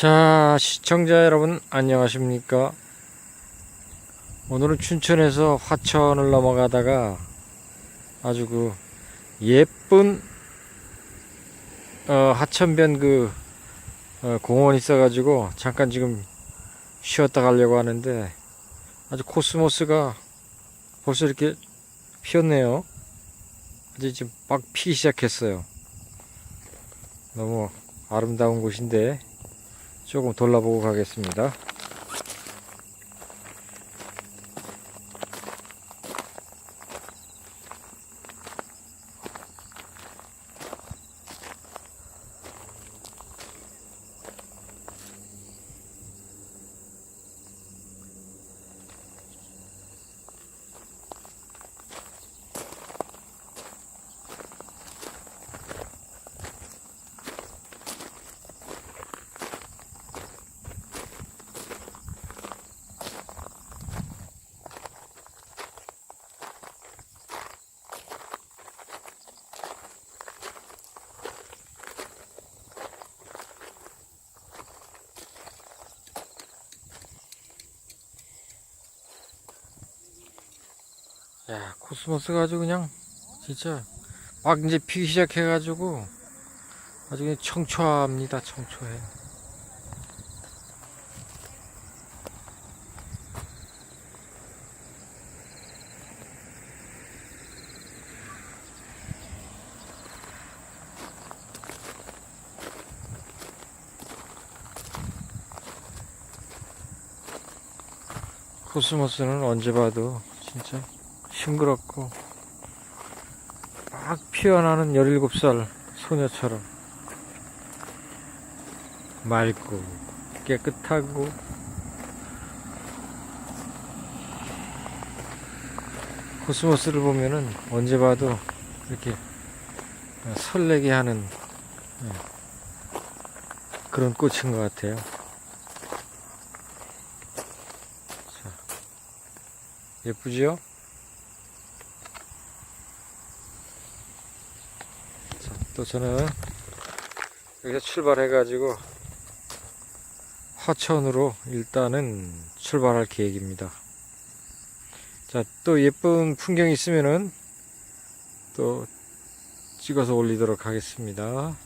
자, 시청자 여러분, 안녕하십니까? 오늘은 춘천에서 화천을 넘어가다가 아주 그 예쁜 어, 하천변 그 어, 공원 있어가지고 잠깐 지금 쉬었다 가려고 하는데 아주 코스모스가 벌써 이렇게 피었네요. 이제 지금 막 피기 시작했어요. 너무 아름다운 곳인데 조금 돌아보고 가겠습니다. 야, 코스모스가 아주 그냥 진짜 막 이제 피기 시작해 가지고 아주 그냥 청초합니다. 청초해. 코스모스는 언제 봐도 진짜 싱그럽고 막 피어나는 17살 소녀처럼 맑고 깨끗하고 코스모스를 보면은 언제 봐도 이렇게 설레게 하는 예, 그런 꽃인 것 같아요. 자, 예쁘지요? 또 저는 여기서 출발해가지고 화천으로 일단은 출발할 계획입니다. 자, 또 예쁜 풍경이 있으면은 또 찍어서 올리도록 하겠습니다.